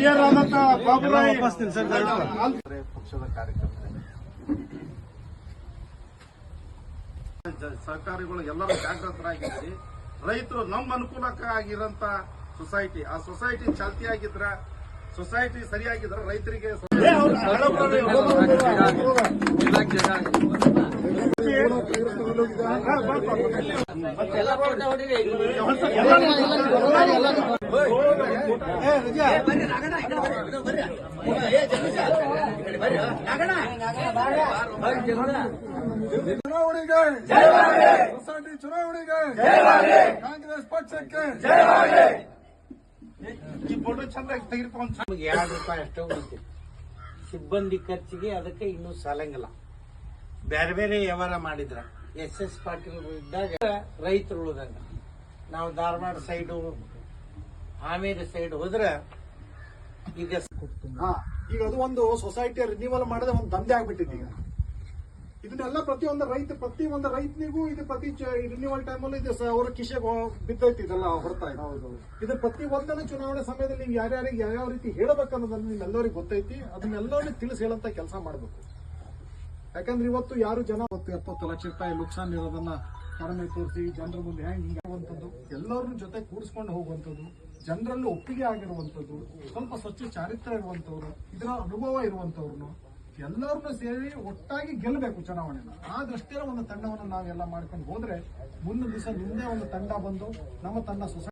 ಹಿರಿಯರಾದಂತ ಬಾಬುರಾಯ್ ಪಕ್ಷದ ಕಾರ್ಯಕರ್ತರು ಜ- ಸಹಕಾರಿಗಳು ಎಲ್ಲರೂ ಜಾಗೃತರಾಗಿದ್ದೀವಿ ರೈತರು ನಮ್ಮ ಅನುಕೂಲಕ್ಕಾಗಿರಂತ ಸೊಸೈಟಿ ಆ ಸೊಸೈಟಿ ಚಾಲ್ತಿಯಾಗಿದ್ರ ಸೊಸೈಟಿ ಸರಿಯಾಗಿದ್ರ ರೈತರಿಗೆ ಚುನಾವಣೆಗೆ. ಸೊಸೈಟಿ ಚುನಾವಣೆಗೆ. ಕಾಂಗ್ರೆಸ್ ಪಕ್ಷಕ್ಕೆ. ಈ ಫೋಟೋ ಚಂದಾಗಿ ತೆಗೆದುಕೊಂಡು ಎರಡು ರೂಪಾಯಿ ಅಷ್ಟೇ ಸಿಬ್ಬಂದಿ ಖರ್ಚಿಗೆ ಅದಕ್ಕೆ ಇನ್ನೂ ಸಾಲಂಗಿಲ್ಲ. ಬೇರೆ ಬೇರೆ ವ್ಯವಹಾರ ಮಾಡಿದ್ರ. ಎಸ್ ಎಸ್ ಪಾಟೀಲ್ ಇದ್ದಾಗ ರೈತರು ಉಳಿದಂಗ. ನಾವು ಧಾರವಾಡ ಸೈಡು ಆಮೇಲೆ ಸೈಡ್ ಹೋದ್ರೆ ಈಗ ಈಗ ಅದು ಒಂದು ಸೊಸೈಟಿ ರಿನ್ಯೂವಲ್ ಮಾಡದೆ ಒಂದು ದಂಧೆ ಆಗ್ಬಿಟ್ಟಿದೆ ಈಗ. ಇದನ್ನೆಲ್ಲ ಪ್ರತಿಯೊಂದು ರೈತ ಪ್ರತಿ ಒಂದು ರೈತನಿಗೂ ಇದು ಪ್ರತಿ ರಿನ್ಯೂವಲ್ ಟೈಮಲ್ಲಿ ಇದು ಅವ್ರ ಕಿಶೆಗೆ ಬಿದ್ದೈತಿ ಇದೆಲ್ಲ ಹೊರತಾ ಇದೆ. ಇದು ಪ್ರತಿ ಒಂದನ್ನು ಚುನಾವಣೆ ಸಮಯದಲ್ಲಿ ನೀವು ಯಾರ್ಯಾರಿಗೆ ಯಾವ್ಯಾವ ರೀತಿ ಹೇಳಬೇಕನ್ನೋದನ್ನ ನಿಮ್ಮೆಲ್ಲರಿಗೂ ಗೊತ್ತೈತಿ. ಅದನ್ನೆಲ್ಲರಿಗೂ ತಿಳಿಸಿ ಹೇಳಂತ ಕೆಲಸ ಮಾಡಬೇಕು. ಯಾಕಂದ್ರೆ ಇವತ್ತು ಯಾರು ಜನ ಹೊತ್ತು ಎಪ್ಪತ್ತು ಲಕ್ಷ ರೂಪಾಯಿ ನುಕ್ಸಾನ್ ಇರೋದನ್ನ ಕಡಿಮೆ ತೋರಿಸಿ ಜನರ ಮುಂದೆ ಹೆಂಗ್ ಹಿಂಗಾಗುವಂಥದ್ದು ಎಲ್ಲರನ್ನ ಜೊತೆ ಕೂಡಿಸ್ಕೊಂಡು ಹೋಗುವಂಥದ್ದು, ಜನರಲ್ಲಿ ಒಪ್ಪಿಗೆ ಆಗಿರುವಂಥದ್ದು, ಸ್ವಲ್ಪ ಸ್ವಚ್ಛ ಚಾರಿತ್ರ್ಯ ಇರುವಂಥವ್ರು, ಇದರ ಅನುಭವ ಇರುವಂಥವ್ರನ್ನು ಎಲ್ಲರನ್ನೂ ಸೇರಿ ಒಟ್ಟಾಗಿ ಗೆಲ್ಲಬೇಕು ಚುನಾವಣೆನ. ಆ ದೃಷ್ಟಿಯಲ್ಲಿ ಒಂದು ತಂಡವನ್ನು ನಾವೆಲ್ಲ ಮಾಡ್ಕೊಂಡು ಹೋದ್ರೆ ಮುಂದಿನ ದಿವಸ ನಿಮ್ಮದೇ ಒಂದು ತಂಡ ಬಂದು ನಮ್ಮ ತನ್ನ ಸೊಸೈಟಿ